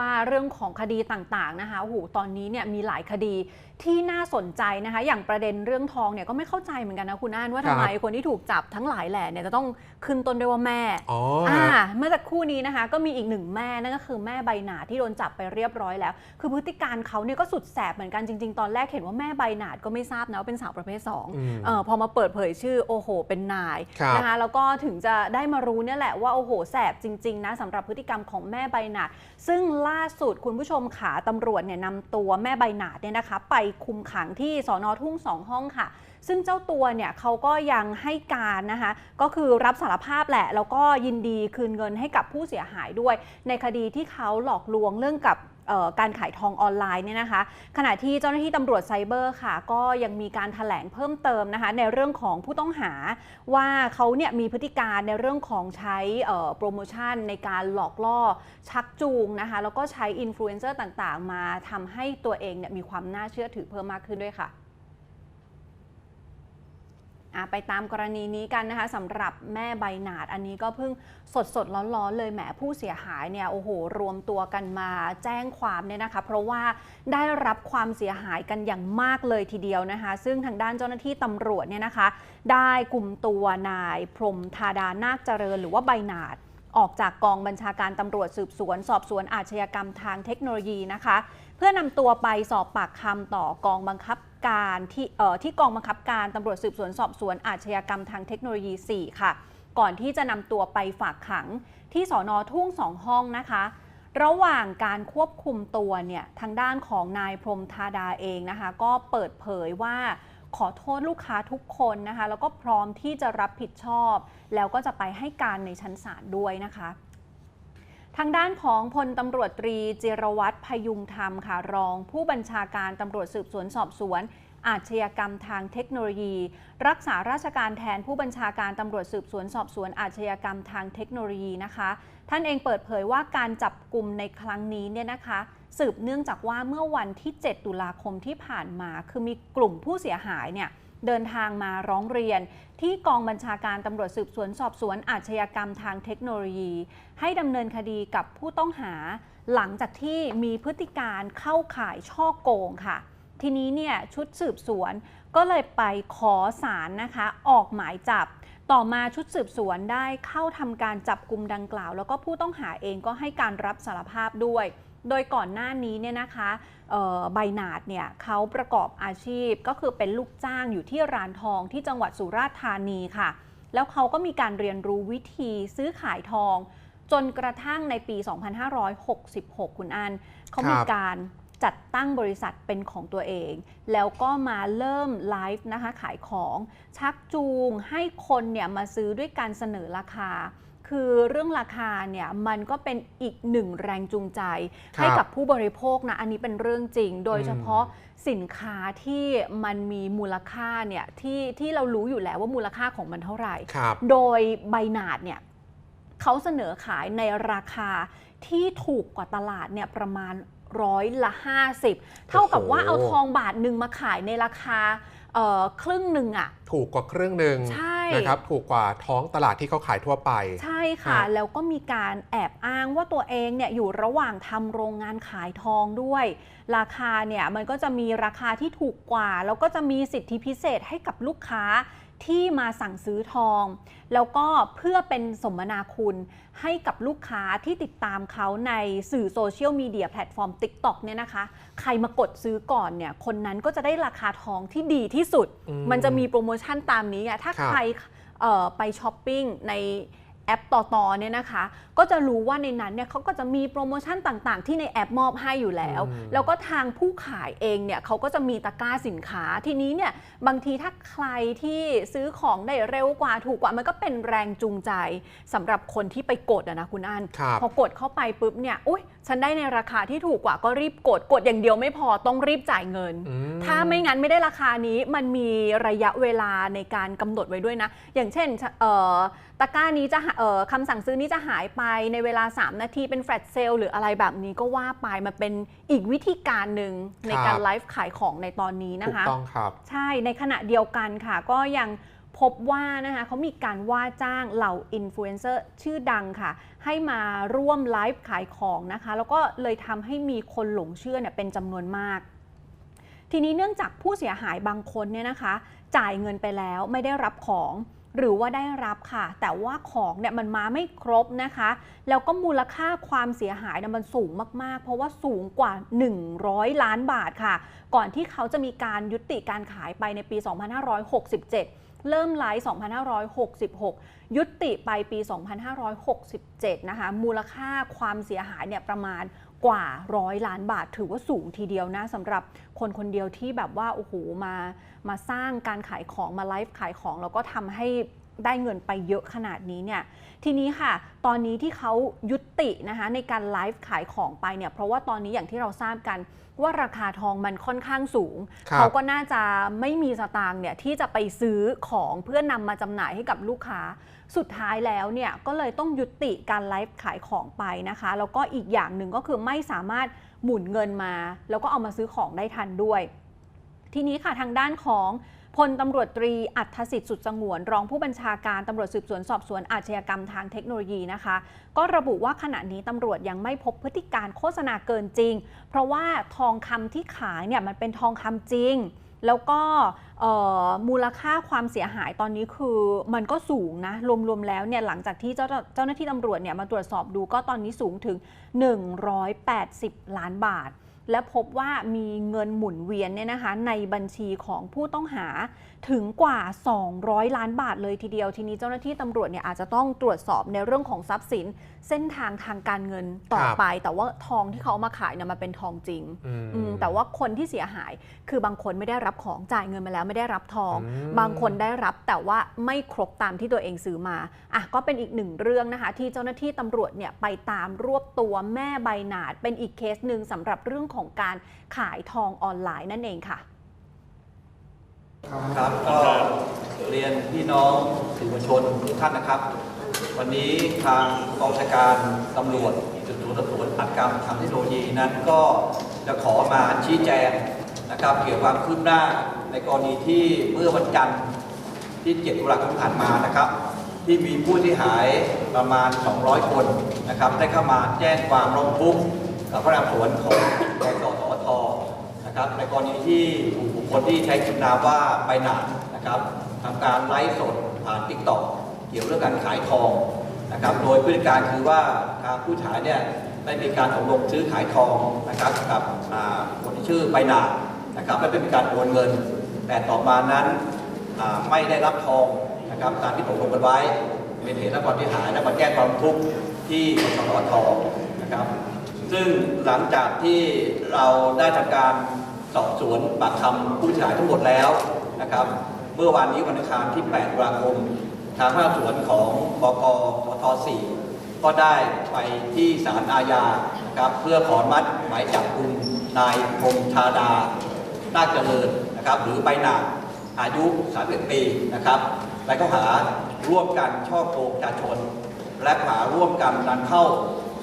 ว่าเรื่องของคดีต่างๆนะคะโอ้โหตอนนี้เนี่ยมีหลายคดีที่น่าสนใจนะคะ อย่างประเด็นเรื่องทองเนี่ยก็ไม่เข้าใจเหมือนกันนะคุณอ่านว่าครัทำบไมคนที่ถูกจับทั้งหลายแหล่เนี่ยจะต้องขึ้นต้นด้วยว่าแม่อ๋ออ่าฮะเมื่อสักครู่นี้นะคะ ก็มีอีกหนึ่งแม่นั่นก็คือแม่ใบหนาดที่โดนจับไปเรียบร้อยแล้ว คือพฤติการเขาเนี่ยก็สุดแสบเหมือนกันจริง ๆ ตอนแรกเห็นว่าแม่ใบหนาดก็ไม่ทราบนะว่าเป็นสาวประเภทสองอืมเออพอมาเปิดเผยชื่อโอ้โห เป็นนายครับนะคะแล้วก็ถึงจะได้มารู้เนี่ยแหละว่าโอ้โหแสบจริง ๆ นะสำหรับพฤติกรรมของแม่ใบหนาดซึ่งล่าสุดคุณผู้ชมขาตำรวจเนี่ยนำตัวแม่ใบหนาดเนี่ยนะคะ ไปคุมขังที่สอนอทุ่งสองห้องค่ะ ซึ่งเจ้าตัวเนี่ยเขาก็ยังให้การนะคะ ก็คือรับสารภาพแหละ แล้วก็ยินดีคืนเงินให้กับผู้เสียหายด้วย ในคดีที่เขาหลอกลวงเรื่องกับ การขายทองออนไลน์เนี่ยนะคะ ขณะที่เจ้าหน้าที่ตำรวจไซเบอร์ค่ะ ก็ยังมีการถแถลงเพิ่มเติมนะคะ ในเรื่องของผู้ต้องหาว่าเขาเนี่ยมีพฤติการในเรื่องของใช้โปรโมชั่นในการหลอกล่อชักจูงนะคะ แล้วก็ใช้อินฟลูเอนเซอร์ต่างๆ มาทำให้ตัวเองเนี่ยมีความน่าเชื่อถือเพิ่มมากขึ้นด้วยค่ะ ไปตามกรณีนี้กันนะคะสำหรับแม่ใบหนาดอันนี้ก็เพิ่งสดสดร้อนๆเลยแหมผู้เสียหายเนี่ยโอ้โหรวมตัวกันมาแจ้งความเนี่ยนะคะ เพราะว่าได้รับความเสียหายกันอย่างมากเลยทีเดียวนะคะ ซึ่งทางด้านเจ้าหน้าที่ตำรวจเนี่ยนะคะ ได้กลุ่มตัวนายพรมธาดานาคเจริญ หรือว่าใบหนาดออกจากกองบัญชาการตำรวจสืบสวน สอบสวนอาชญากรรมทางเทคโนโลยีนะคะ พื่อนำตัวไปสอบปากคำต่อกองบังคับการที่เอ่อที่กองบังคับการตำรวจสืบสวนสอบสวนอาชญากรรมทางเทคโนโลยี 4 ค่ะ ก่อนที่จะนำตัวไปฝากขังที่สอนอทุ่งสองห้องนะคะ ระหว่างการควบคุมตัวเนี่ยทางด้านของนายพรมธาดาเองนะคะ ก็เปิดเผยว่าขอโทษลูกค้าทุกคนนะคะ แล้วก็พร้อมที่จะรับผิดชอบ แล้วก็จะไปให้การในชั้นศาลด้วยนะคะ ทางด้านของพลตำรวจตรีจิรวัตรพยุงธรรมค่ะรอง ผู้บัญชาการตำรวจสืบสวนสอบสวน อาชญากรรมทางเทคโนโลยี รักษาราชการแทนผู้บัญชาการตำรวจสืบสวนสอบสวนอาชญากรรมทางเทคโนโลยีนะคะ ท่านเองเปิดเผยว่าการจับกลุ่มในครั้งนี้เนี่ยนะคะ สืบเนื่องจากว่าเมื่อวันที่ 7 ตุลาคมที่ผ่านมา คือมีกลุ่มผู้เสียหายเนี่ย เดินทางมาร้องเรียน ที่กองบัญชาการตำรวจสืบสวนสอบสวนอาชญากรรมทางเทคโนโลยี ให้ดำเนินคดีกับผู้ต้องหา หลังจากที่มีพฤติการเข้าข่ายช่อโกงค่ะ ทีนี้เนี่ยชุดสืบสวนก็เลยไปขอสารนะคะ ออกหมายจับต่อมาชุดสืบสวนได้เข้าทำการจับกลุ่มดังกล่าว แล้วก็ผู้ต้องหาเองก็ให้การรับสารภาพด้วย โดยก่อนหน้านี้เนี่ยนะคะ ใบหนาดเนี่ยเขาประกอบอาชีพก็คือเป็นลูกจ้างอยู่ที่ร้านทองที่จังหวัดสุราษฎร์ธานีค่ะ แล้วเขาก็มีการเรียนรู้วิธีซื้อขายทอง จนกระทั่งในปี 2566 คุณอันเขามีการจัดตั้งบริษัทเป็นของตัวเอง แล้วก็มาเริ่มไลฟ์นะคะขายของ ชักจูงให้คนเนี่ยมาซื้อด้วยการเสนอราคา คือเรื่องราคาเนี่ยมันก็เป็นอีกหนึ่งแรงจูงใจ ครับให้กับผู้บริโภคนะ อันนี้เป็นเรื่องจริง โดยเฉพาะสินค้าที่มันมีมูลค่าเนี่ยที่ที่เรารู้อยู่แล้วว่ามูลค่าของมันเท่าไหร่ ครับ โดยใบหนาดเนี่ยเขาเสนอขายในราคาที่ถูกกว่าตลาดเนี่ยประมาณร้อยละ 50 เท่ากับว่าเอาทองบาทหนึ่งมาขายในราคาเอ่อ ครึ่งหนึ่งอะถูกกว่าครึ่งหนึ่งใช่นะครับถูกกว่าท้องตลาดที่เขาขายทั่วไป ใช่ค่ะฮะแล้วก็มีการแอบอ้างว่าตัวเองเนี่ยอยู่ระหว่างทำโรงงานขายทองด้วย ราคาเนี่ยมันก็จะมีราคาที่ถูกกว่า แล้วก็จะมีสิทธิพิเศษให้กับลูกค้า ที่มาสั่งซื้อทอง แล้วก็เพื่อเป็นสมนาคุณให้กับลูกค้าที่ติดตามเขาในสื่อโซเชียลมีเดียแพลตฟอร์ม TikTok เนี่ยนะคะ ใครมากดซื้อก่อนเนี่ยคนนั้นก็จะได้ราคาทองที่ดีที่สุดอืมมันจะมีโปรโมชั่นตามนี้ไงถ้าครับใครเอ่อไปช้อปปิ้งใน แอปต่อๆเนี่ยนะคะ ก็จะรู้ว่าในนั้นเนี่ยเขาก็จะมีโปรโมชั่นต่างๆ ที่ในแอปมอบให้อยู่แล้วอืมแล้วก็ทางผู้ขายเองเนี่ยเขาก็จะมีตะกร้าสินค้าทีนี้เนี่ยบางทีถ้าใครที่ซื้อของได้เร็วกว่าถูกกว่ามันก็เป็นแรงจูงใจสำหรับคนที่ไปกดอะนะคุณอันครับพอกดเข้าไปปุ๊บเนี่ยอุ้ยฉันได้ในราคาที่ถูกกว่าก็รีบกดกดอย่างเดียวไม่พอต้องรีบจ่ายเงินอืมถ้าไม่งั้นไม่ได้ราคานี้มันมีระยะเวลาในการกำหนดไว้ด้วยนะ อย่างเช่นเอ่อตะกร้านี้จะหาเอ่อคำสั่งซื้อนี้จะหายไปในเวลา 3 นาทีเป็นแฟลชเซลหรืออะไรแบบนี้ก็ว่าไปมันเป็นอีกวิธีการหนึ่งในการครับไลฟ์ขายของในตอนนี้ถูนะกคะต้องครับ ใช่ในขณะเดียวกันค่ะ ก็ยังพบว่านะคะเขามีการว่าจ้างเหล่าอินฟลูเอนเซอร์ชื่อดังค่ะ ให้มาร่วมไลฟ์ขายของนะคะ แล้วก็เลยทำให้มีคนหลงเชื่อเนี่ยเป็นจำนวนมาก ทีนี้เนื่องจากผู้เสียหายบางคนเนี่ยนะคะ จ่ายเงินไปแล้วไม่ได้รับของ หรือว่าได้รับค่ะ แต่ว่าของเนี่ยมันมาไม่ครบนะคะ แล้วก็มูลค่าความเสียหายเนี่ยมันสูงมากๆ เพราะว่าสูงกว่า 100 ล้านบาทค่ะ ก่อนที่เขาจะมีการยุติการขายไปในปี 2567เริ่มไลฟ์2566 ยุติไปปี 2567 นะคะ มูลค่าความเสียหายเนี่ยประมาณ กว่าร้อยล้านบาท ถือว่าสูงทีเดียวนะสำหรับคนคนเดียวที่แบบว่าโอ้โหมามาสร้างการขายของมาไลฟ์ขายของ แล้วก็ทำให้ ได้เงินไปเยอะขนาดนี้เนี่ย ทีนี้ค่ะ ตอนนี้ที่เขายุตินะคะในการไลฟ์ขายของไปเนี่ย เพราะว่าตอนนี้อย่างที่เราทราบกันว่าราคาทองมันค่อนข้างสูงครับเขาก็น่าจะไม่มีสตางค์เนี่ยที่จะไปซื้อของเพื่อนนำมาจำหน่ายให้กับลูกค้า สุดท้ายแล้วเนี่ยก็เลยต้องยุติการไลฟ์ขายของไปนะคะ แล้วก็อีกอย่างหนึ่งก็คือไม่สามารถหมุนเงินมา แล้วก็เอามาซื้อของได้ทันด้วย ทีนี้ค่ะทางด้านของ พลตำรวจตรีอัธสิทธิ์สุดสงวน รองผู้บัญชาการตำรวจสืบสวนสอบสวนอาชญากรรมทางเทคโนโลยีนะคะ ก็ระบุว่าขณะนี้ตำรวจยังไม่พบพฤติการโฆษณาเกินจริง เพราะว่าทองคำที่ขายเนี่ยมันเป็นทองคำจริง แล้วก็มูลค่าความเสียหายตอนนี้คือมันก็สูงนะ รวม ๆ แล้วเนี่ยหลังจากที่เจ้าเจ้าหน้าที่ตำรวจเนี่ยมาตรวจสอบดูก็ตอนนี้สูงถึง 180 ล้านบาท และพบว่ามีเงินหมุนเวียนเนี่ยนะคะในบัญชีของผู้ต้องหา ถึงกว่า 200 ล้านบาทเลยทีเดียว ทีนี้เจ้าหน้าที่ตำรวจเนี่ยอาจจะต้องตรวจสอบในเรื่องของทรัพย์สิน เส้นทางทางการเงินต่อครับไป แต่ว่าทองที่เขาเอามาขายเนี่ยมันเป็นทองจริงอืมอืมแต่ว่าคนที่เสียหายคือบางคนไม่ได้รับของจ่ายเงินมาแล้วไม่ได้รับทองอืมบางคนได้รับแต่ว่าไม่ครบตามที่ตัวเองซื้อมาอะก็เป็นอีกหนึ่งเรื่องนะคะ ที่เจ้าหน้าที่ตำรวจเนี่ยไปตามรวบตัวแม่ใบหนาด เป็นอีกเคสหนึ่งสำหรับเรื่องของการขายทองออนไลน์นั่นเองค่ะ ครับก็เรียนพี่น้องสื่อมวลชนทุกท่านนะครับ วันนี้ทางกองบัญชการตำรวจสืบสวนสอบสวนอัตกรรมทางเทคโนโลยีนั้นก็จะขอมาชี้แจงนะครับเกี่ยวกับความคืบหน้าในกรณีที่เมื่อวันจันทร์ที่7ตุลาคมผ่านมานะครับ ที่มีผู้ที่หายประมาณ 200 คนนะครับ ได้เข้ามาแจ้งความร้องทุกข์กับพนักงานสวนของบกสอ นะครับ ในกรณีที่บุคคลที่ใช้ชื่อนามว่าใบหนานะครับทำการไลฟ์สดผ่านทิกตอกเกี่ยวเรื่องการขายทองนะครับ โดยพฤติการคือว่าทางผู้ขายเนี่ยได้มีการตกลงซื้อขายทองนะครับกับคนที่ชื่อใบหนานะครับและเป็นการโอนเงิน แต่ต่อมานั้นไม่ได้รับทองนะครับตามที่ตกลงกันไว้ เป็นเหตุและความเสียหายและมาแจ้งความทุกข์ที่กสทองนะครับ ซึ่งหลังจากที่เราได้ทำการ สอบสวนปากคำผู้เสียหายทั้งหมดแล้วนะครับ เมื่อวานนี้วันอังคารที่ 8 ตุลาคม ทางพนักงานสวนของบกสท4ก็ได้ไปที่ศาลอาญาครับเพื่อขอมัดหมายจับกุมนายพงธาดานาเจริญนะครับ หรือใบหนาอายุ 31 ปีนะครับในข้อหาร่วมกันช่อโกงประชาชน และข้อหาร่วมกันนำเข้า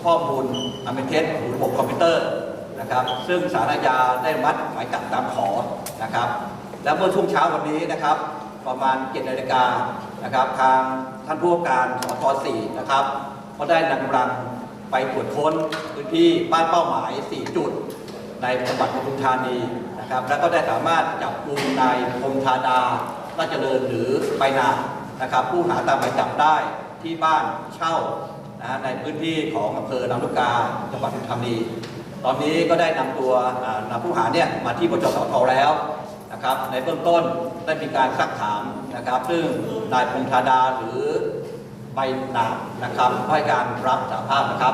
ข้อมูลอันเป็นเท็จหรือระบบคอมพิวเตอร์ นะครับ ซึ่งสารอาได้มัดหมายจับตามขอนะครับ แล้วเมื่อช่วงเช้าวันนี้นะครับ ประมาณ7นาฬิกานะครับ ทางท่านผู้ว่าการสท4นะครับก็ได้นำกำลังไปตรวจค้นพื้นที่บ้านเป้าหมาย 4 จุด ในจังหวัดปทุมธานีนะครับ แล้วก็ได้สามารถจับกลุ่มนายพงธาดาราชเจริญหรือใบหนานะครับ ผู้หาตามหมายจับได้ที่บ้านเช่านะฮะในพื้นที่ของอำเภอลำลูกกาจังหวัดปทุมธานี ตอนนี้ก็ได้นำตัวนำผู้หาเนี่ยมาที่บจสทแล้วนะครับ ในเบื้องต้นได้มีการซักถามนะครับ ซึ่งนายพงธาดาหรือใบหนานะครับให้การรับสารภาพนะครับ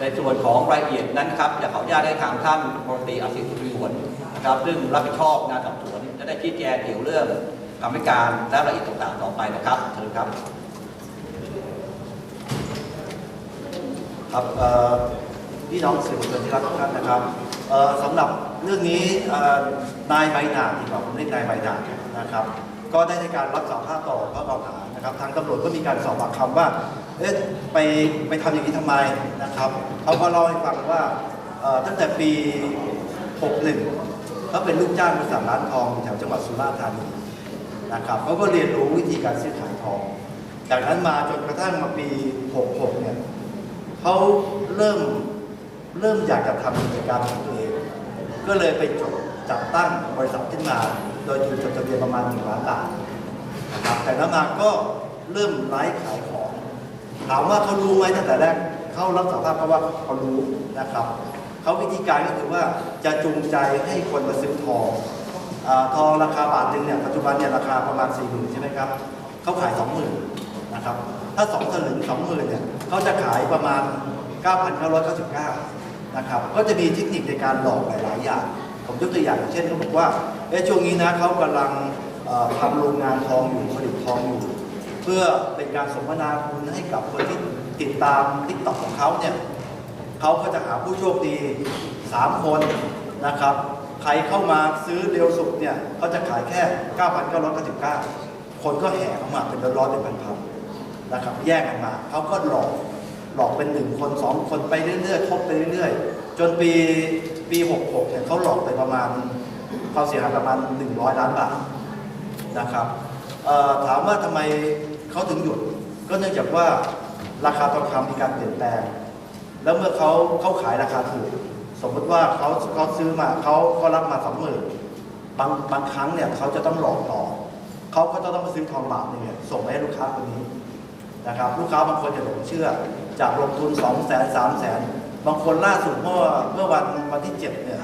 ในส่วนของรายละเอียดนั้นครับจะขออนุญาตให้ทางท่านมนตรีอาศิสุริวนนะครับซึ่งรับผิดชอบงานสอบสวนจะได้ชี้แจงเกี่ยวเรื่องคำให้การและรายละเอียดต่างๆต่อไปนะครับเชิญครับ ครับพี่น้องสื่อมวลชนที่รักทุกท่านนะครับสำหรับเรื่องนี้นายใบหนาดีกว่าผมเรียกนายใบหนานะครับ ก็ได้ในการรับสารภาพต่อข้อกล่าวหานะครับทางตำรวจก็มีการสอบปากคำว่าเอ๊ะไปไปทำอย่างนี้ทำไมนะครับเขาก็เล่าให้ฟังว่าตั้งแต่ปี 61เขาเป็นลูกจ้างบริษัทร้านทองแถวจังหวัดสุราษฎร์ธานีนะครับเขาก็เรียนรู้วิธีการซื้อขายทอง จากนั้นมาจนกระทั่งมาปี 66 เนี่ย เขาเริ่มเริ่มอยากจะทำกิจการของตัวเองก็เลยไปจดจัดตั้งบริษัทขึ้นมา โดยทุนจดทะเบียนประมาณ1ล้านบาทนะครับแต่นั้นมาก็เริ่มไลฟ์ขายของถามว่าเขารู้ไหมตั้งแต่แรกเขารับสารภาพเขาะว่าเขารู้นะครับเขาวิธีการก็คือว่าจะจูงใจให้คนมาซื้อทองอาทองราคาบาทหนึ่งเนี่ยปัจจุบันเนี่ยราคาประมาณ4ี่หมื่นใช่ไหมครับเขาขาย20,000 นะครับ ถ้า2สลึง20,000เนี่ยเขาจะขายประมาณ 9,999นะครับ ก็จะมีเทคนิคในการหลอกหลาย ๆ อย่าง ผมยกตัวอย่างเช่นเขาบอกว่าเอ๊ะช่วงนี้นะเขากำลังทำโรงงานทองอยู่ผลิตทองอยู่ เพื่อเป็นการสมนาคุณให้กับคนที่ติดตามทิกตอกของเขาเนี่ยเขาก็จะหาผู้โชคดี 3 คนนะครับใครเข้ามาซื้อเร็วสุดเนี่ยเขาจะขายแค่ 9,999 คนก็แห่เข้ามาเป็นร้อยๆเป็นพันๆ นะครับแยกกันมาเขาก็หลอกหลอกเป็นหนึ่งคนสองคนไปเรื่อยๆคบไปเรื่อยๆ จนปีปี66เนี่ยเขาหลอกไปประมาณความเสียหายประมาณ 100 ล้านบาทนะครับถามว่าทำไมเขาถึงหยุด ก็เนื่องจากว่าราคาทองคำมีการเปลี่ยนแปลง แล้วเมื่อเขาเขาขายราคาถูกสมมติว่าเขาเขาซื้อมาเขาเขารับมาสองหมื่นบางบางครั้งเนี่ยเขาจะต้องหลอกต่อเขาก็จะต้องไปซื้อทองบาทเนี่ยส่งไปให้ลูกค้าคนนี้ นะครับ ลูกค้าบางคนจะหลงเชื่อ จากลงทุน 2 0 0 0 0 0 3 0 0 0 0 บางคนล่าสุดเมื่อเมื่อวันวันที่ 7 เนี่ย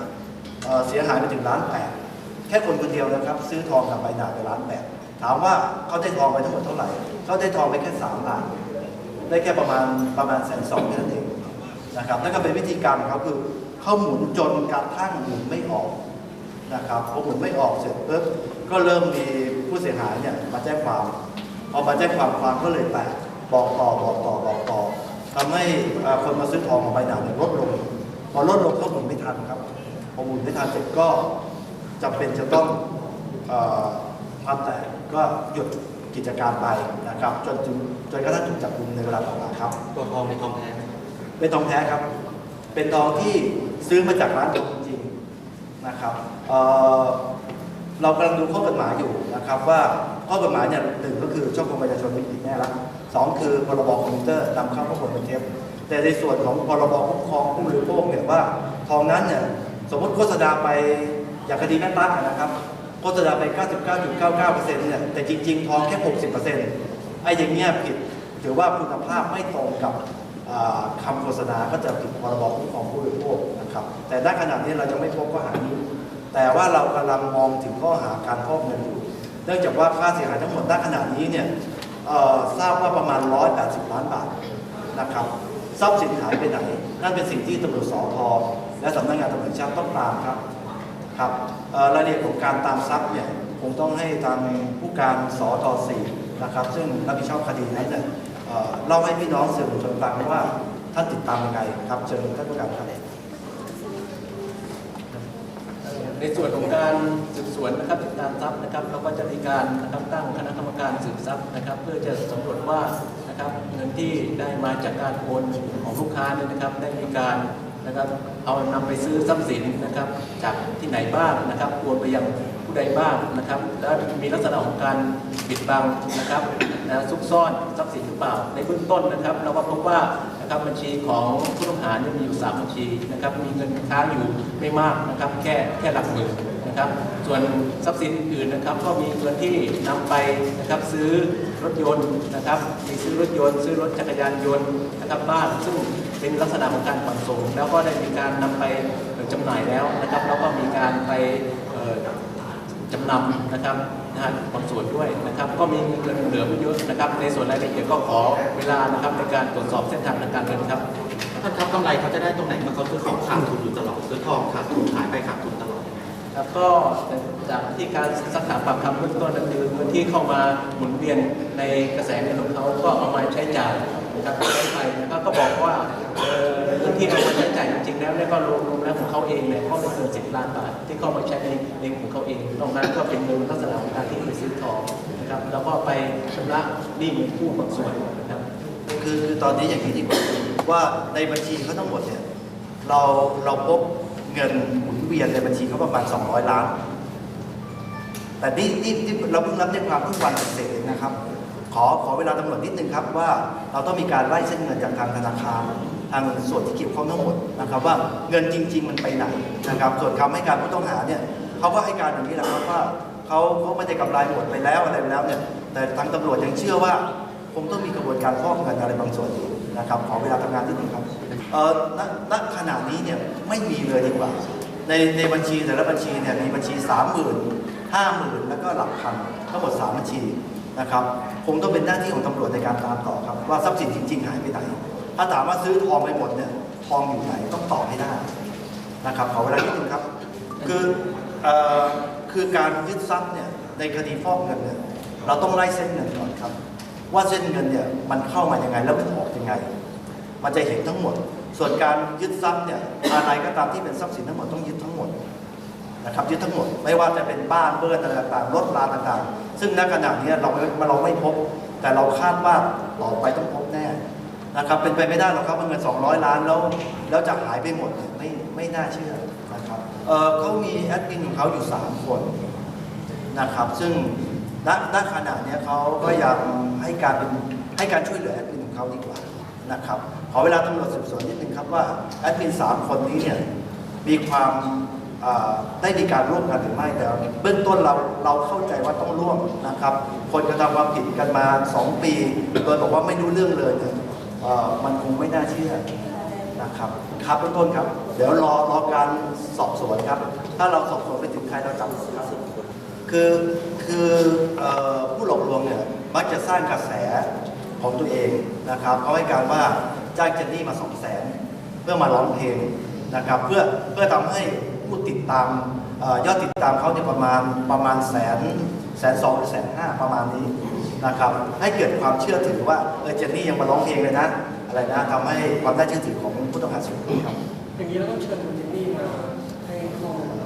เเสียหายไปถึงล้านแปดแค่คนคนเดียวนะครับ ซื้อทองกับใบหนาไปล้านแปดถามว่าเขาได้ทองไปทั้งหมดเท่าไหร่ เขาได้ทองไปแค่สามล้าน ได้แค่ประมาณประมาณแสนสองแค่นั้นเองนะครับนั่นก็เป็นวิธีการของเขาคือเขาหมุนจนกระทั่งหมุนไม่ออกนะครับพอหมุนไม่ออกเสร็จปุ๊บก็เริ่มมีผู้เสียหายเนี่ยมาแจ้งความพอมาแจ้งความความก็เลยแตก บอกต่อบอกต่อบอกต่อทำให้เอ่อคนมาซื้อทองของใบหนาเนี่ยลดลง พอลดลงเขาหมุนไม่ทันครับพอหมุนไม่ทันเสร็จก็จำเป็นจะต้องเออความแตกก็หยุดกิจการไปนะครับจนถึงจนกระทั่งถูกจับกุมในเวลาต่อมาครับตัวทองในทองแท้ไหมเป็นทองแท้ครับ เป็นทองที่ซื้อมาจากร้านทองจริงๆนะครับเอ่อเรากำลังดูข้อกฎหมายอยู่นะครับว่าข้อกฎหมายเนี่ยหนึ่งก็คือช่อโกงประชาชนมีผิดแน่ละ สองคือพรบคอมพิวเตอร์นำเข้าข้อมูลเป็นเท็จแต่ในส่วนของพรบคุ้มครองผู้บริโภคเนี่ยว่าทองนั้นเนี่ยสมมติโฆษณาไปอย่างคดีแม่ตั๊กนะครับโฆษณาไป 99.99%เนี่ยแต่จริง ๆ ทองแค่ 60%ไอ้อย่างเงี้ยผิดถือว่าคุณภาพไม่ตรงกับอ่าคำโฆษณาก็จะผิดพรบคุ้มครองผู้บริโภคนะครับ แต่ณขณะนี้เราจะไม่พบข้อหานี้ แต่ว่าเรากำลังมองถึงข้อหาการฟอกเงินอยู่ เนื่องจากว่าค่าเสียหายทั้งหมดณขณะนี้เนี่ย ทราบว่าประมาณ 180 ล้านบาทนะครับทรัพย์สินหายไปไหน นั่นเป็นสิ่งที่ตำรวจสอทอและสำนักงานตำรวจชาติต้องตามครับครับรายละเอียดของการตามทรัพย์เนี่ยคงต้องให้ทางผู้การสอทอสี่นะครับ ซึ่งรับผิดชอบคดีนั้นเนี่ยเอ่อเล่าให้พี่น้องสื่อมวลชนฟังว่าท่านติดตามยังไงครับเชิญท่านผู้การครับ ในส่วนของการสืบสวนนะครับติดตามทรัพย์นะครับเราก็จะมีการนะครับตั้งคณะกรรมการสืบทรัพย์นะครับ เพื่อจะสำรวจว่านะครับเงินที่ได้มาจากการโอนของลูกค้าเนี่ยนะครับ ได้มีการนะครับเอานำไปซื้อทรัพย์สินนะครับ จากที่ไหนบ้างนะครับโอนไปยังผู้ใดบ้างนะครับ แล้วมีลักษณะของการปิดบังนะครับนะซุกซ่อนทรัพย์สินหรือเปล่า ในเบื้องต้นนะครับ เราก็พบว่า นะครับบัญชีของผู้ต้องหาเนี่ยมีอยู่ 3 บัญชีนะครับมีเงินค้างอยู่ไม่มากนะครับแค่แค่หลักหมื่นนะครับส่วนทรัพย์สินอื่นนะครับก็มีเงินที่นำไปนะครับซื้อรถยนต์นะครับมีซื้อรถยนต์ ซื้อรถจักรยานยนต์นะครับบ้านซึ่งเป็นลักษณะของการผ่อนส่งแล้วก็ได้มีการนำไปจำหน่ายแล้วนะครับแล้วก็มีการไป จำนำนะครับนะฮะบางส่วนด้วยนะครับ ก็มีเงินเหลือไม่เยอะนะครับ ในส่วนรายละเอียดก็ขอเวลานะครับในการตรวจสอบเส้นทางทางการเงินครับท่านครับกำไรเขาจะได้ตรงไหนเมื่อเขาซื้อของขาดทุนอยู่ตลอดซื้อทองขาดทุนขายไปขาดทุนตลอดครับก็จากที่การสักถามปากคำเบื้องต้นก็คือเงินที่เข้ามาหมุนเวียนในกระแสเงินของเขาก็เอามาใช้จ่ายนะครับใช้ไปนะครับก็บอกว่าเออ ที่เอามาใช้จ่ายจริงๆแล้วเนี่ยก็รวมๆแล้วของเขาเองเนี่ยก็ไม่เกินสิบล้านบาท ที่เข้ามาใช้ในในของเขาเองนอกนั้นก็เป็นเงินลักษณะของการที่ไปซื้อทองนะครับแล้วก็ไปชำระหนี้เงินกู้บางส่วนนะครับคือคือตอนนี้อย่างนี้ดีกว่าว่าในบัญชีเขาทั้งหมดเนี่ยเราเราพบเงินหมุนเวียนในบัญชีเขาประมาณ 200 ล้าน แต่นี่นี่นี่เราเพิ่งรับได้ความเพิ่งวันเสร็จเองนะครับ ขอขอเวลาตำรวจนิดนึงครับว่าเราต้องมีการไล่เส้นเงินจากทางธนาคาร ทางส่วนที่เกี่ยวข้องทั้งหมดนะครับว่าเงินจริง ๆ มันไปไหนนะครับส่วนคำให้การผู้ต้องหาเนี่ยเขาก็ให้การอย่างนี้แหละครับว่าเขาเขาไม่ได้กำไรหมดไปแล้วอะไรไปแล้วเนี่ยแต่ทางตำรวจยังเชื่อว่าคงต้องมีกระบวนการฟอกเงินอะไรบางส่วนอยู่นะครับขอเวลาทำงานนิดนึงครับเอ่อณณขณะนี้เนี่ยไม่มีเลยดีกว่า ในในบัญชีแต่ละบัญชีเนี่ยมีบัญชีสามหมื่นห้าหมื่นแล้วก็หลักพันทั้งหมดสามบัญชี นะครับคงต้องเป็นหน้าที่ของตำรวจในการตามต่อครับว่าทรัพย์สินจริง ๆ หายไปไหน ถ้าถามว่าซื้อทองไปหมดเนี่ยทองอยู่ไหนต้องตอบให้ได้นะครับขอเวลานิดนึงครับ คืออคือการยึดทรัพย์เนี่ยในคดีฟอกเงินเนี่ยเราต้องไล่เส้นเงินก่อนครับ ว่าเส้นเงินเนี่ยมันเข้ามายังไงแล้วมันออกยังไง มันจะเห็นทั้งหมด ส่วนการยึดทรัพย์เนี่ยอะไรก็ตามที่เป็นทรัพย์สินทั้งหมดต้องยึดทั้งหมดนะครับยึดทั้งหมดไม่ว่าจะเป็นบ้านเบิร์นอะไรต่างๆรถราต่างๆ ซึ่งณขณะนี้เราไม่เราไม่พบ แต่เราคาดว่าต่อไปต้องพบแน่นะครับ เป็นไปไม่ได้หรอกครับเงิน 200 ล้านแล้วแล้วจะหายไปหมดไม่ไม่น่าเชื่อนะครับเออเขามีแอดมินของเขาอยู่ 3 คนนะครับ ซึ่งณณขณะนี้เขาก็ยังให้การเป็นให้การช่วยเหลือแอดมินของเขาดีกว่านะครับขอเวลาตำรวจสืบสวนนิดนึงครับว่าแอดมินสามคนนี้เนี่ยมีความ ได้มีการร่วมกันหรือไม่แต่เบื้องต้นเราเราเข้าใจว่าต้องร่วมนะครับ คนกระทำความผิดกันมา 2 ปีโดยบอกว่าไม่รู้เรื่องเลยเนี่ยมันคงไม่น่าเชื่อนะครับครับเบื้องต้นครับ เดี๋ยวรอรอการสอบสวนครับ ถ้าเราสอบสวนไปถึงใครเราจับครับคือคืออผู้หลอกลวงเนี่ยมักจะสร้างกระแสของตัวเองนะครับเขาให้การว่าจ้างเจนนี่มาสองแสนเพื่อมาร้องเพลงนะครับ เพื่อเพื่อทำให้ ผู้ติดตามเออยอดติดตามเขาเนี่ยประมาณประมาณแสนแสนสองหรือแสนห้าประมาณนี้นะครับให้เกิดความเชื่อถือว่าเออเจนนี่ยังมาร้องเพลงเลยนะอะไรนะทำให้ความน่าเชื่อถือของผู้ต้องหาสูงขึ้นครับอย่างนี้เราต้องเชิญคุณเจนนี่มาให้ข้อมูล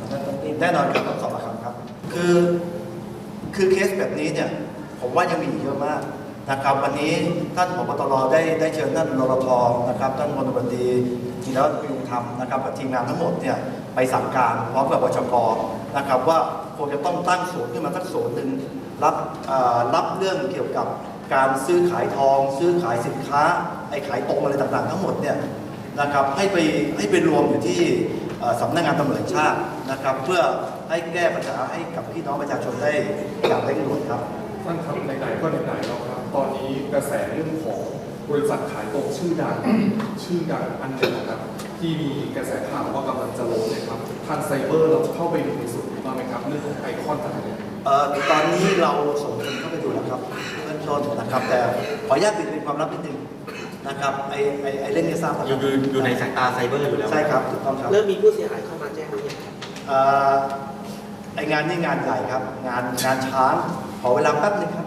สำหรับตรงนี้แน่นอนครับต้องสอบปากคำครับ คือคือเคสแบบนี้เนี่ยผมว่ายังมีอีกเยอะมาก นะครับวันนี้ท่านผบตรได้ได้เชิญท่านรรทนะครับท่านพลตำรวจตีจิรวัตรพิมพ์ธรรมนะครับกับทีมงานทั้งหมดเนี่ยไปสั่งการพร้อมกับบชกนะครับว่าคงจะต้องตั้งศูนย์ขึ้นมาสักศูนย์หนึ่งรับเรับเรื่องเกี่ยวกับการซื้อขายทอง ซื้อขายสินค้าไอ้ขายตรงอะไรต่างๆ ทั้งหมดเนี่ยนะครับให้ไปให้ไปรวมอยู่ที่สำนักงานตำรวจชาตินะครับ เพื่อให้แก้ปัญหาให้กับพี่น้องประชาชนได้อย่างเร่งด่วนครับท่านครับไหนๆก็ไหนๆแล้วครับ ตอนนี้กระแสเรื่องของบริษัทขายตรงชื่อดัง ชื่อดังอันหนึ่งนะครับ ที่มีกระแสข่าวว่ากำลังจะล้มเนะครับทางไซเบอร์เราจะเข้าไปดูในส่วนนี้บ้างไหมครับเรื่องของไอคอนต่างๆเอ่อตอนนี้เราส่งคนเข้าไปดูแล้วครับเบื้องต้นนะครับ แต่ขออนุญาตปิดเป็นความลับนิดนึงนะครับไอ้ไอ้ไอ้เรื่องนี้ทราบไหมอครัยู่บอยู่อยู่ในสายตาไซเบอร์อยู่แล้วใช่ครับถูกต้องครับเริ่มมีผู้เสียหายเข้ามาแจ้งหรือยังครับเอ่อไองานนี้งานใหญ่ครับ งานงานช้างขอเวลาแป๊บนึงครับ